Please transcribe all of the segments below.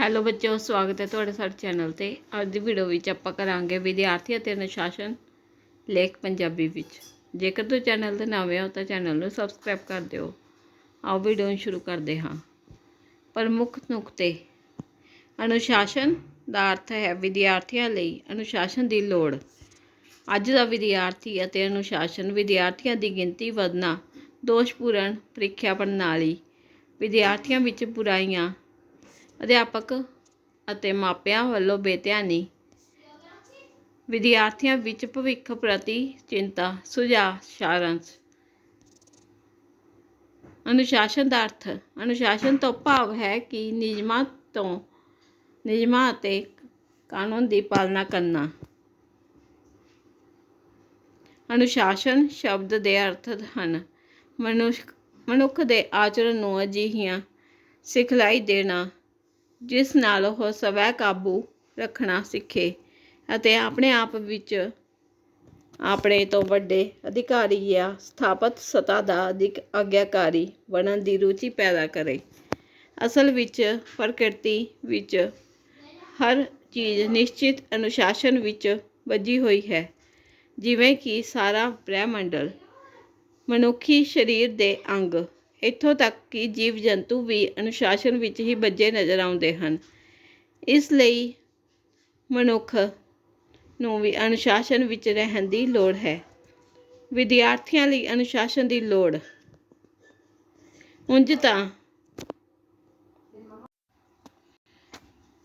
Hello ਬੱਚਿਓ, ਸਵਾਗਤ ਹੈ ਤੁਹਾਡੇ ਸਾਡੇ ਚੈਨਲ ਤੇ। ਅੱਜ ਦੀ ਵੀਡੀਓ ਵਿੱਚ ਆਪਾਂ ਕਰਾਂਗੇ ਵਿਦਿਆਰਥੀ ਅਤੇ ਅਨੁਸ਼ਾਸਨ ਲੇਖ ਪੰਜਾਬੀ ਵਿੱਚ। ਜੇਕਰ ਤੁਸੀਂ ਚੈਨਲ ਤੇ ਨਵੇਂ ਹੋ ਤਾਂ ਚੈਨਲ ਨੂੰ ਸਬਸਕ੍ਰਾਈਬ ਕਰ ਦਿਓ। ਆਓ ਵੀਡੀਓ ਨੂੰ ਸ਼ੁਰੂ ਕਰਦੇ ਹਾਂ। ਪ੍ਰਮੁੱਖ ਨੁਕਤੇ। ਅਨੁਸ਼ਾਸਨ ਦਾ ਅਰਥ ਹੈ ਵਿਦਿਆਰਥੀਆਂ ਲਈ ਅਨੁਸ਼ਾਸਨ ਦੀ ਲੋੜ। ਅੱਜ ਦਾ ਵਿਦਿਆਰਥੀ ਅਤੇ ਅਨੁਸ਼ਾਸਨ ਵਿਦਿਆਰਥੀਆਂ ਦੀ ਗਿਣਤੀ ਵਧਣਾ, ਦੋਸ਼ਪੂਰਨ ਪ੍ਰੀਖਿਆ ਪ੍ਰਣਾਲੀ, ਵਿਦਿਆਰਥੀਆਂ ਵਿੱਚ ਬੁਰਾਈਆਂ ਅਧਿਆਪਕ ਅਤੇ ਮਾਪਿਆਂ ਵੱਲੋਂ ਬੇਧਿਆਨੀ ਵਿਦਿਆਰਥੀਆਂ ਵਿੱਚ ਭਵਿੱਖ ਪ੍ਰਤੀ ਚਿੰਤਾ, ਸੁਝਾਅ, ਸਾਰਾਂਸ਼। ਅਨੁਸ਼ਾਸਨ ਦਾ ਅਰਥ, ਅਨੁਸ਼ਾਸਨ ਤੋਂ ਭਾਵ ਹੈ ਕਿ ਨਿਯਮਾਂ ਤੋਂ, ਨਿਯਮਾਂ ਅਤੇ ਕਾਨੂੰਨ ਦੀ ਪਾਲਣਾ ਕਰਨਾ। ਅਨੁਸ਼ਾਸਨ ਸ਼ਬਦ ਦੇ ਅਰਥ ਹਨ। ਮਨੁੱਖ ਮਨੁੱਖ ਦੇ ਆਚਰਣ ਨੂੰ ਅਜਿਹੀਆਂ ਸਿਖਲਾਈ ਦੇਣਾ ਜਿਸ ਨਾਲ ਉਹ ਸਵੈ ਕਾਬੂ ਰੱਖਣਾ ਸਿੱਖੇ ਅਤੇ ਆਪਣੇ ਆਪ ਵਿੱਚ ਆਪਣੇ ਤੋਂ ਵੱਡੇ ਅਧਿਕਾਰੀ ਜਾਂ ਸਥਾਪਤ ਸਤਾ ਦਾ ਅਧਿਕ ਆਗਿਆਕਾਰੀ ਬਣਨ ਦੀ ਰੁਚੀ ਪੈਦਾ ਕਰੇ। ਅਸਲ ਵਿੱਚ ਪ੍ਰਕਿਰਤੀ ਵਿੱਚ ਹਰ ਚੀਜ਼ ਨਿਸ਼ਚਿਤ ਅਨੁਸ਼ਾਸਨ ਵਿੱਚ ਵੱਜੀ ਹੋਈ ਹੈ। ਜਿਵੇਂ ਕਿ ਸਾਰਾ ਬ੍ਰਹਿਮੰਡਲ ਮਨੁੱਖੀ ਸਰੀਰ ਦੇ ਅੰਗ ਇੱਥੋਂ ਤੱਕ ਕਿ ਜੀਵ ਜੰਤੂ ਵੀ ਅਨੁਸ਼ਾਸਨ ਵਿੱਚ ਹੀ ਬੱਝੇ ਨਜ਼ਰ ਆਉਂਦੇ ਹਨ। ਇਸ ਲਈ ਮਨੁੱਖ ਨੂੰ ਵੀ ਅਨੁਸ਼ਾਸਨ ਵਿੱਚ ਰਹਿਣ ਦੀ ਲੋੜ ਹੈ। ਵਿਦਿਆਰਥੀਆਂ ਲਈ ਅਨੁਸ਼ਾਸਨ ਦੀ ਲੋੜ। ਉਂਝ ਤਾਂ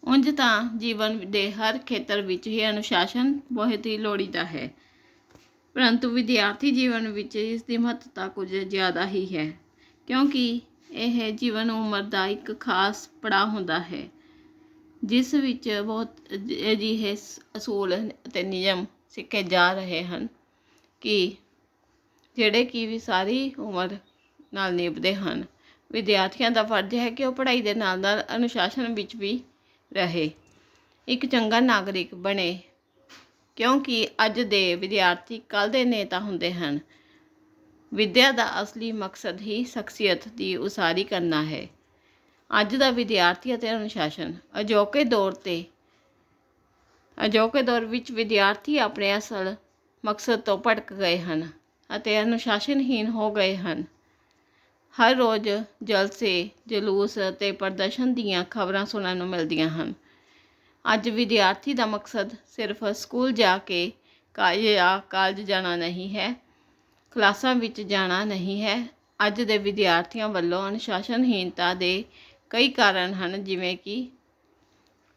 ਉਂਝ ਤਾਂ ਜੀਵਨ ਦੇ ਹਰ ਖੇਤਰ ਵਿੱਚ ਹੀ ਅਨੁਸ਼ਾਸਨ ਬਹੁਤ ਹੀ ਲੋੜੀਦਾ ਹੈ। ਪਰੰਤੂ ਵਿਦਿਆਰਥੀ ਜੀਵਨ ਵਿੱਚ ਇਸ ਦੀ ਮਹੱਤਤਾ ਕੁਝ ਜ਼ਿਆਦਾ ਹੀ ਹੈ। ਕਿਉਂਕਿ ਇਹ ਜੀਵਨ ਉਮਰ ਦਾ ਇੱਕ ਖਾਸ ਪੜਾਅ ਹੁੰਦਾ ਹੈ, ਜਿਸ ਵਿੱਚ ਬਹੁਤ ਅਜਿਹੇ ਅਸੂਲ ਅਤੇ ਨਿਯਮ ਸਿੱਖੇ ਜਾ ਰਹੇ ਹਨ ਕਿ ਜਿਹੜੇ ਕਿ ਵੀ ਸਾਰੀ ਉਮਰ ਨਾਲ ਨਿਭਦੇ ਹਨ, ਵਿਦਿਆਰਥੀਆਂ ਦਾ ਫਰਜ਼ ਹੈ ਕਿ ਉਹ ਪੜ੍ਹਾਈ ਦੇ ਨਾਲ ਨਾਲ ਅਨੁਸ਼ਾਸਨ ਵਿੱਚ ਵੀ ਰਹੇ। ਇੱਕ ਚੰਗਾ ਨਾਗਰਿਕ ਬਣੇ ਕਿਉਂਕਿ ਅੱਜ ਦੇ ਵਿਦਿਆਰਥੀ ਕੱਲ੍ਹ ਦੇ ਨੇਤਾ ਹੁੰਦੇ ਹਨ ਵਿੱਦਿਆ ਦਾ ਅਸਲੀ ਮਕਸਦ ਹੀ ਸ਼ਖਸੀਅਤ ਦੀ ਉਸਾਰੀ ਕਰਨਾ ਹੈ। ਅੱਜ ਦਾ ਵਿਦਿਆਰਥੀ ਅਤੇ ਅਨੁਸ਼ਾਸਨ। ਅਜੋਕੇ ਦੌਰ ਤੇ ਅਜੋਕੇ ਦੌਰ ਵਿੱਚ ਵਿਦਿਆਰਥੀ ਆਪਣੇ ਅਸਲ ਮਕਸਦ ਤੋਂ ਭਟਕ ਗਏ ਹਨ ਅਤੇ ਅਨੁਸ਼ਾਸਨਹੀਨ ਹੋ ਗਏ ਹਨ। ਹਰ ਰੋਜ਼ ਜਲਸੇ, ਜਲੂਸ ਅਤੇ ਪ੍ਰਦਰਸ਼ਨ ਦੀਆਂ ਖਬਰਾਂ ਸੁਣਨ ਨੂੰ ਮਿਲਦੀਆਂ ਹਨ। ਅੱਜ ਵਿਦਿਆਰਥੀ ਦਾ ਮਕਸਦ ਸਿਰਫ ਸਕੂਲ ਜਾ ਕੇ ਕਾਲਜ ਜਾਂ ਕਾਲਜ ਜਾਣਾ ਨਹੀਂ ਹੈ ਕਲਾਸਾਂ ਵਿੱਚ ਜਾਣਾ ਨਹੀਂ ਹੈ। ਅੱਜ ਦੇ ਵਿਦਿਆਰਥੀਆਂ ਵੱਲੋਂ ਅਨੁਸ਼ਾਸਨਹੀਣਤਾ ਦੇ ਕਈ ਕਾਰਨ ਹਨ, ਜਿਵੇਂ ਕਿ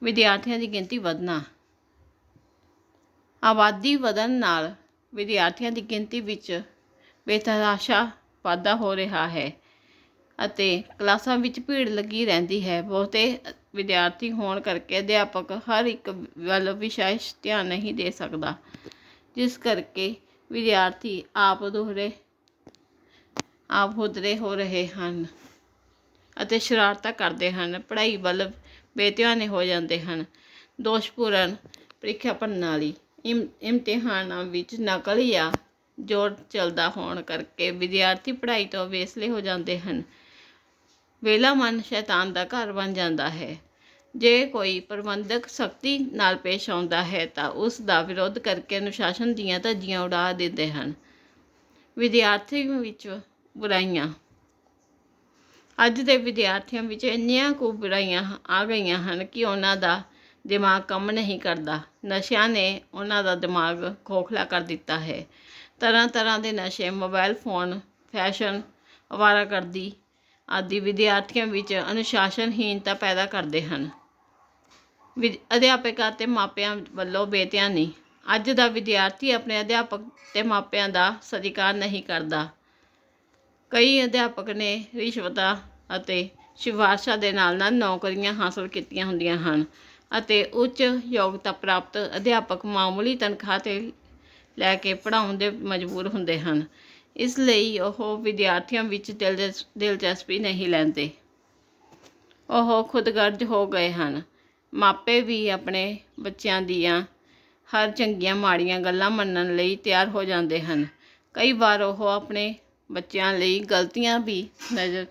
ਵਿਦਿਆਰਥੀਆਂ ਦੀ ਗਿਣਤੀ ਵਧਣਾ, ਆਬਾਦੀ ਵਧਣ ਨਾਲ ਵਿਦਿਆਰਥੀਆਂ ਦੀ ਗਿਣਤੀ ਵਿੱਚ ਬੇਤਹਾਸ਼ਾ ਵਾਧਾ ਹੋ ਰਿਹਾ ਹੈ ਅਤੇ ਕਲਾਸਾਂ ਵਿੱਚ ਭੀੜ ਲੱਗੀ ਰਹਿੰਦੀ ਹੈ। ਬਹੁਤੇ ਵਿਦਿਆਰਥੀ ਹੋਣ ਕਰਕੇ ਅਧਿਆਪਕ ਹਰ ਇੱਕ ਵੱਲ ਵਿਸ਼ੇਸ਼ ਧਿਆਨ ਨਹੀਂ ਦੇ ਸਕਦਾ, ਜਿਸ ਕਰਕੇ ਵਿਦਿਆਰਥੀ ਆਪ ਦੋਹਰੇ, ਆਪ ਹੁਦਰੇ ਹੋ ਰਹੇ ਹਨ ਅਤੇ ਸ਼ਰਾਰਤਾਂ ਕਰਦੇ ਹਨ। ਪੜ੍ਹਾਈ ਵੱਲ ਬੇਧਿਆਨੇ ਹੋ ਜਾਂਦੇ ਹਨ। ਦੋਸ਼ਪੂਰਨ ਪ੍ਰੀਖਿਆ ਪ੍ਰਣਾਲੀ, ਇਮ, ਇਮਤਿਹਾਨਾਂ ਵਿੱਚ ਨਕਲ ਜਾਂ ਜੋਰ ਚੱਲਦਾ ਹੋਣ ਕਰਕੇ ਵਿਦਿਆਰਥੀ ਪੜ੍ਹਾਈ ਤੋਂ ਵੇਸਲੇ ਹੋ ਜਾਂਦੇ ਹਨ। ਵੇਲਾ ਮਨ ਸ਼ੈਤਾਨ ਦਾ ਘਰ ਬਣ ਜਾਂਦਾ ਹੈ। ਜੇ ਕੋਈ ਪ੍ਰਬੰਧਕ ਸਖਤੀ ਨਾਲ ਪੇਸ਼ ਆਉਂਦਾ ਹੈ ਤਾਂ ਉਸ ਦਾ ਵਿਰੋਧ ਕਰਕੇ ਅਨੁਸ਼ਾਸਨ ਦੀਆਂ ਧੱਜੀਆਂ ਉਡਾ ਦਿੰਦੇ ਹਨ। ਵਿਦਿਆਰਥੀ ਵਿੱਚ ਬੁਰਾਈਆਂ। ਅੱਜ ਦੇ ਵਿਦਿਆਰਥੀਆਂ ਵਿੱਚ ਇੰਨੀਆਂ ਕੁ ਬੁਰਾਈਆਂ ਆ ਗਈਆਂ ਹਨ ਕਿ ਉਹਨਾਂ ਦਾ ਦਿਮਾਗ ਕੰਮ ਨਹੀਂ ਕਰਦਾ। ਨਸ਼ਿਆਂ ਨੇ ਉਹਨਾਂ ਦਾ ਦਿਮਾਗ ਖੋਖਲਾ ਕਰ ਦਿੱਤਾ ਹੈ। ਤਰ੍ਹਾਂ ਤਰ੍ਹਾਂ ਦੇ ਨਸ਼ੇ, ਮੋਬਾਈਲ ਫੋਨ, ਫੈਸ਼ਨ ਅਵਾਰਾਗਰਦੀ ਆਦਿ ਵਿਦਿਆਰਥੀਆਂ ਵਿੱਚ ਅਨੁਸ਼ਾਸਨਹੀਨਤਾ ਪੈਦਾ ਕਰਦੇ ਹਨ। ਵਿਦ, ਅਧਿਆਪਕਾਂ ਅਤੇ ਮਾਪਿਆਂ ਵੱਲੋਂ ਬੇਧਿਆਨੀ ਅੱਜ ਦਾ ਵਿਦਿਆਰਥੀ ਆਪਣੇ ਅਧਿਆਪਕ ਅਤੇ ਮਾਪਿਆਂ ਦਾ ਸਤਿਕਾਰ ਨਹੀਂ ਕਰਦਾ। ਕਈ ਅਧਿਆਪਕ ਨੇ ਰਿਸ਼ਵਤਾਂ ਅਤੇ ਸਿਫਾਰਸ਼ਾਂ ਦੇ ਨਾਲ ਨਾਲ ਨੌਕਰੀਆਂ ਹਾਸਲ ਕੀਤੀਆਂ ਹੁੰਦੀਆਂ ਹਨ ਅਤੇ ਉੱਚ ਯੋਗਤਾ ਪ੍ਰਾਪਤ ਅਧਿਆਪਕ ਮਾਮੂਲੀ ਤਨਖਾਹ ਤੇ ਲੈ ਕੇ ਪੜ੍ਹਾਉਣ ਦੇ ਮਜਬੂਰ ਹੁੰਦੇ ਹਨ। ਇਸ ਲਈ ਉਹ ਵਿਦਿਆਰਥੀਆਂ ਵਿੱਚ ਦਿਲਚਸਪੀ ਨਹੀਂ ਲੈਂਦੇ। ਉਹ ਖੁਦਗਰਜ ਹੋ ਗਏ ਹਨ। ਮਾਪੇ ਵੀ ਆਪਣੇ ਬੱਚਿਆਂ ਦੀਆਂ ਹਰ ਚੰਗੀਆਂ ਮਾੜੀਆਂ ਗੱਲਾਂ ਮੰਨਣ ਲਈ ਤਿਆਰ ਹੋ ਜਾਂਦੇ ਹਨ। ਕਈ ਵਾਰ ਉਹ ਆਪਣੇ ਬੱਚਿਆਂ ਲਈ ਗਲਤੀਆਂ ਵੀ ਨਜ਼ਰ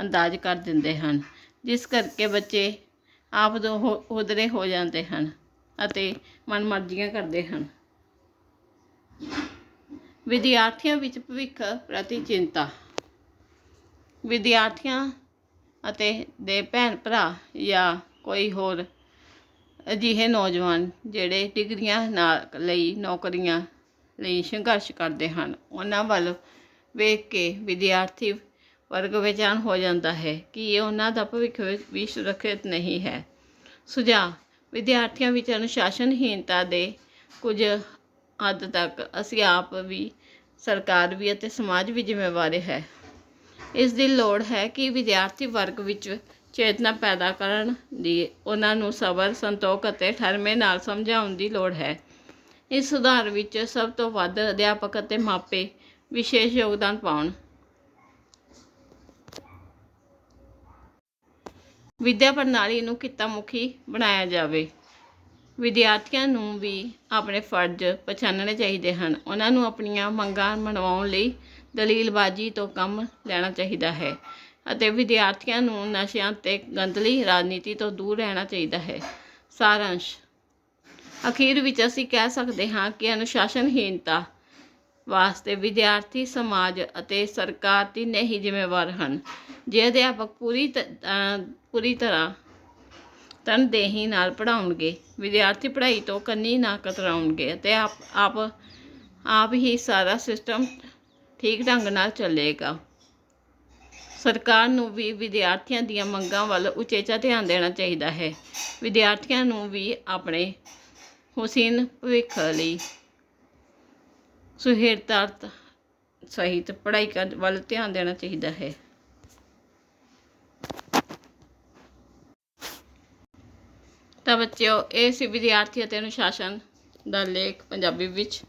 ਅੰਦਾਜ਼ ਕਰ ਦਿੰਦੇ ਹਨ, ਜਿਸ ਕਰਕੇ ਬੱਚੇ ਆਪ ਦੋ ਹੋ- ਹੁਦਰੇ ਹੋ ਜਾਂਦੇ ਹਨ ਅਤੇ ਮਨਮਰਜ਼ੀਆਂ ਕਰਦੇ ਹਨ। ਵਿਦਿਆਰਥੀਆਂ ਵਿੱਚ ਭਵਿੱਖ ਪ੍ਰਤੀ ਚਿੰਤਾ। ਵਿਦਿਆਰਥੀਆਂ ਅਤੇ ਦੇ ਭੈਣ ਭਰਾ ਜਾਂ ਕੋਈ ਹੋਰ ਅਜਿਹੇ ਨੌਜਵਾਨ ਜਿਹੜੇ ਡਿਗਰੀਆਂ ਨਾਲ ਲਈ ਨੌਕਰੀਆਂ ਲਈ ਸੰਘਰਸ਼ ਕਰਦੇ ਹਨ, ਉਹਨਾਂ ਵੱਲ ਵੇਖ ਕੇ ਵਿਦਿਆਰਥੀ ਵਰਗ ਬੇਚੈਨ ਹੋ ਜਾਂਦਾ ਹੈ ਕਿ ਇਹ ਉਹਨਾਂ ਦਾ ਭਵਿੱਖ ਵੀ- ਸੁਰੱਖਿਅਤ ਨਹੀਂ ਹੈ। ਸੁਝਾਅ, ਵਿਦਿਆਰਥੀਆਂ ਵਿੱਚ ਅਨੁਸ਼ਾਸਨਹੀਣਤਾ ਦੇ ਕੁਝ ਹੱਦ ਤੱਕ ਅਸੀਂ ਆਪ ਵੀ, ਸਰਕਾਰ ਵੀ ਅਤੇ ਸਮਾਜ ਵੀ ਜ਼ਿੰਮੇਵਾਰ ਹੈ। ਇਸ ਦੀ ਲੋੜ ਹੈ ਕਿ ਵਿਦਿਆਰਥੀ ਵਰਗ ਵਿੱਚ ਚੇਤਨਾ ਪੈਦਾ ਕਰਨ ਦੀ ਉਹਨਾਂ ਨੂੰ ਸਬਰ, ਸੰਤੋਖ ਅਤੇ ਠਰਮੇ ਨਾਲ ਸਮਝਾਉਣ ਦੀ ਲੋੜ ਹੈ। ਇਸ ਸੁਧਾਰ ਵਿੱਚ ਸਭ ਤੋਂ ਵੱਧ ਅਧਿਆਪਕ ਅਤੇ ਮਾਪੇ ਵਿਸ਼ੇਸ਼ ਯੋਗਦਾਨ ਪਾਉਣ। ਵਿਦਿਆ ਪ੍ਰਣਾਲੀ ਨੂੰ ਕਿੱਤਾ ਮੁਖੀ ਬਣਾਇਆ ਜਾਵੇ। ਵਿਦਿਆਰਥੀਆਂ ਨੂੰ ਵੀ ਆਪਣੇ ਫਰਜ਼ ਪਛਾਣਨੇ ਚਾਹੀਦੇ ਹਨ। ਉਹਨਾਂ ਨੂੰ ਆਪਣੀਆਂ ਮੰਗਾਂ ਮਨਵਾਉਣ ਲਈ ਦਲੀਲਬਾਜ਼ੀ ਤੋਂ ਕੰਮ ਲੈਣਾ ਚਾਹੀਦਾ ਹੈ। ਅਤੇ ਵਿਦਿਆਰਥੀਆਂ ਨੂੰ ਨਸ਼ਿਆਂ ਤੇ ਗੰਦਲੀ ਰਾਜਨੀਤੀ ਤੋਂ ਦੂਰ ਰਹਿਣਾ ਚਾਹੀਦਾ ਹੈ। ਸਾਰਾਂਸ਼। ਅਖੀਰ ਵਿੱਚ ਅਸੀਂ ਕਹਿ ਸਕਦੇ ਹਾਂ ਕਿ ਅਨੁਸ਼ਾਸਨਹੀਨਤਾ ਵਾਸਤੇ ਵਿਦਿਆਰਥੀ, ਸਮਾਜ ਅਤੇ ਸਰਕਾਰ ਤਿੰਨੇ ਹੀ ਜ਼ਿੰਮੇਵਾਰ ਹਨ। ਜੇ ਅਧਿਆਪਕ ਪੂਰੀ ਤ- ਪੂਰੀ ਤਰ੍ਹਾਂ ਤਨਦੇਹੀ ਨਾਲ ਪੜ੍ਹਾਉਣਗੇ, ਵਿਦਿਆਰਥੀ ਪੜ੍ਹਾਈ ਤੋਂ ਕੰਨੀ ਨਾ ਕਤਰਾਉਣਗੇ ਅਤੇ ਆਪ ਆਪ ਆਪ ਹੀ ਸਾਰਾ ਸਿਸਟਮ ਠੀਕ ਢੰਗ ਨਾਲ ਚੱਲੇਗਾ। ਸਰਕਾਰ ਨੂੰ ਵੀ ਵਿਦਿਆਰਥੀਆਂ ਦੀਆਂ ਮੰਗਾਂ ਵੱਲ ਉਚੇਚਾ ਧਿਆਨ ਦੇਣਾ ਚਾਹੀਦਾ ਹੈ। ਵਿਦਿਆਰਥੀਆਂ ਨੂੰ ਵੀ ਆਪਣੇ ਹੁਸੀਨ ਭਵਿੱਖ ਲਈ ਸੁਹਿਰਦਾਰਤ ਸਹਿਤ ਪੜ੍ਹਾਈ ਕਰ ਵੱਲ ਧਿਆਨ ਦੇਣਾ ਚਾਹੀਦਾ ਹੈ। ਤਾਂ ਬੱਚਿਓ, ਇਹ ਸੀ ਵਿਦਿਆਰਥੀ ਅਤੇ ਅਨੁਸ਼ਾਸਨ ਦਾ ਲੇਖ ਪੰਜਾਬੀ ਵਿੱਚ।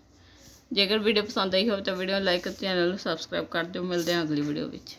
ਜੇਕਰ ਵੀਡੀਓ ਪਸੰਦ ਆਈ ਹੋਵੇ ਤਾਂ ਵੀਡੀਓ ਨੂੰ ਲਾਈਕ ਅਤੇ ਚੈਨਲ ਨੂੰ ਸਬਸਕ੍ਰਾਈਬ ਕਰ ਦਿਓ। ਮਿਲਦੇ ਹਾਂ ਅਗਲੀ ਵੀਡੀਓ ਵਿੱਚ।